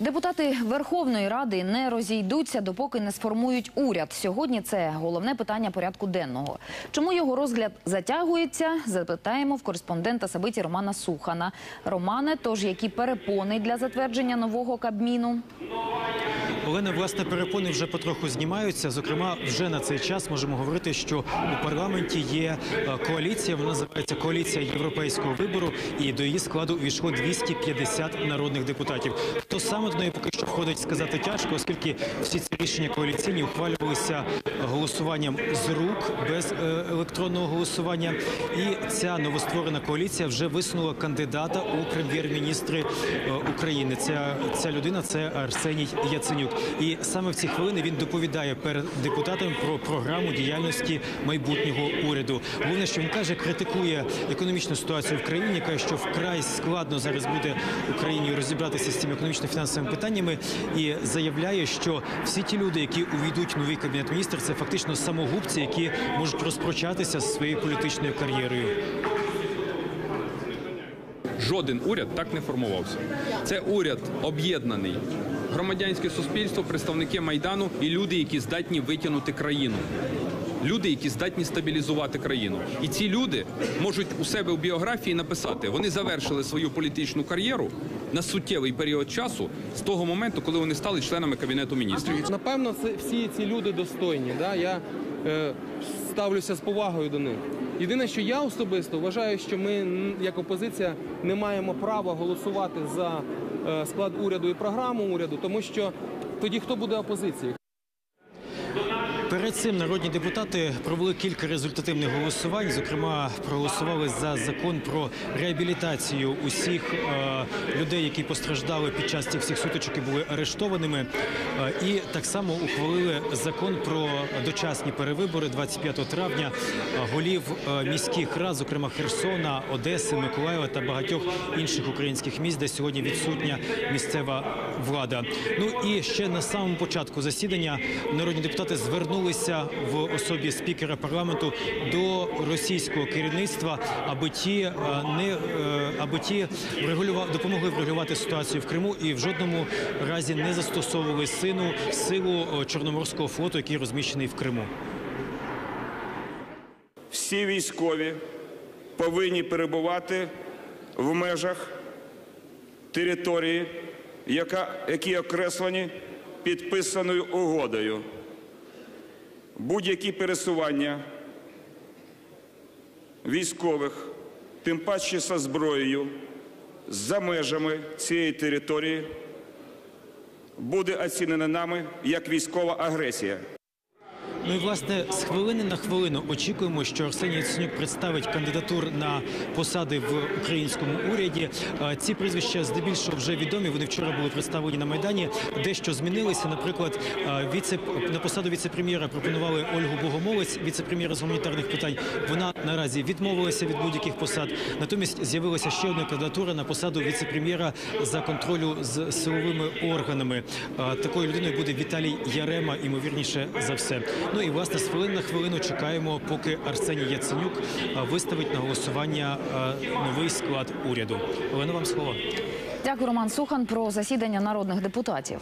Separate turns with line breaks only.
Депутати Верховної Ради не розійдуться, допоки не сформують уряд. Сьогодні це головне питання порядку денного. Чому його розгляд затягується? Запитаємо в кореспондента Сабиті Романа Сухана. Романе, тож які перепони для затвердження нового кабміну?
Олена, власне, перепони вже потроху знімаються. Зокрема, вже на цей час можемо говорити, що у парламенті є е, коаліція. Вона називається коаліція європейського вибору, і до її складу увійшло 250 народних депутатів. Хто саме до неї поки що входить, сказати тяжко, оскільки всі ці рішення коаліційні ухвалювалися голосуванням з рук без е, електронного голосування. І ця новостворена коаліція вже висунула кандидата у прем'єр-міністри е, України. Ця, людина це Арсеній Яценюк. І саме в ці хвилини він доповідає перед депутатами про програму діяльності майбутнього уряду. Головне, що він каже, критикує економічну ситуацію в країні, каже, що вкрай складно зараз буде Україні розібратися з цими економічно-фінансовими питаннями, і заявляє, що всі ті люди, які увійдуть в новий кабінет міністрів, це фактично самогубці, які можуть розпочатися зі своєю політичною кар'єрою.
Жоден уряд так не формувався. Це уряд об'єднаний. Громадянське суспільство, представники майдану і люди, які здатні витягнути країну. Люди, які здатні стабілізувати країну, і ці люди можуть у себе у біографії написати, вони завершили свою політичну кар'єру на суттєвий період часу з того моменту, коли вони стали членами кабінету міністрів.
Напевно, це всі ці люди достойні. Да? Я е, ставлюся з повагою до них. Єдине, що я особисто вважаю, що ми, як опозиція, не маємо права голосувати за склад уряду і програму уряду, тому що тоді хто буде опозицією?
Перед цим народні депутати провели кілька результативних голосувань. Зокрема, проголосували за закон про реабілітацію усіх е, людей, які постраждали під час цих всіх сутичок і були арештованими. Е, і так само ухвалили закон про дочасні перевибори 25 травня голів е, міських рад, зокрема Херсона, Одеси, Миколаєва та багатьох інших українських міст, де сьогодні відсутня місцева влада. Ну і ще на самому початку засідання народні депутати звернулися в особі спікера парламенту до російського керівництва, аби ті е, не е, аби ті врегулюва- допомогли врегулювати ситуацію в Криму і в жодному разі не застосовували сину силу е, Чорноморського флоту, який розміщений в Криму.
всі військові повинні перебувати в межах території, яка, які окреслені підписаною угодою. Будь-які пересування військових, тим паче за зброєю, за межами цієї території, буде оцінена нами як військова агресія.
Ну і власне з хвилини на хвилину очікуємо, що Арсеній Яценюк представить кандидатур на посади в українському уряді. Ці прізвища здебільшого вже відомі. Вони вчора були представлені на майдані. Дещо змінилися. Наприклад, віце на посаду віце-прем'єра пропонували Ольгу Богомолець, віце-прем'єра з гуманітарних питань. Вона наразі відмовилася від будь-яких посад. Натомість з'явилася ще одна кандидатура на посаду віце-прем'єра за контролю з силовими органами. Такою людиною буде Віталій Ярема, ймовірніше за все. Ну і власне з хвилин на хвилину чекаємо, поки Арсеній Яценюк виставить на голосування новий склад уряду. Олена, вам слово.
Дякую, Роман Сухан, про засідання народних депутатів.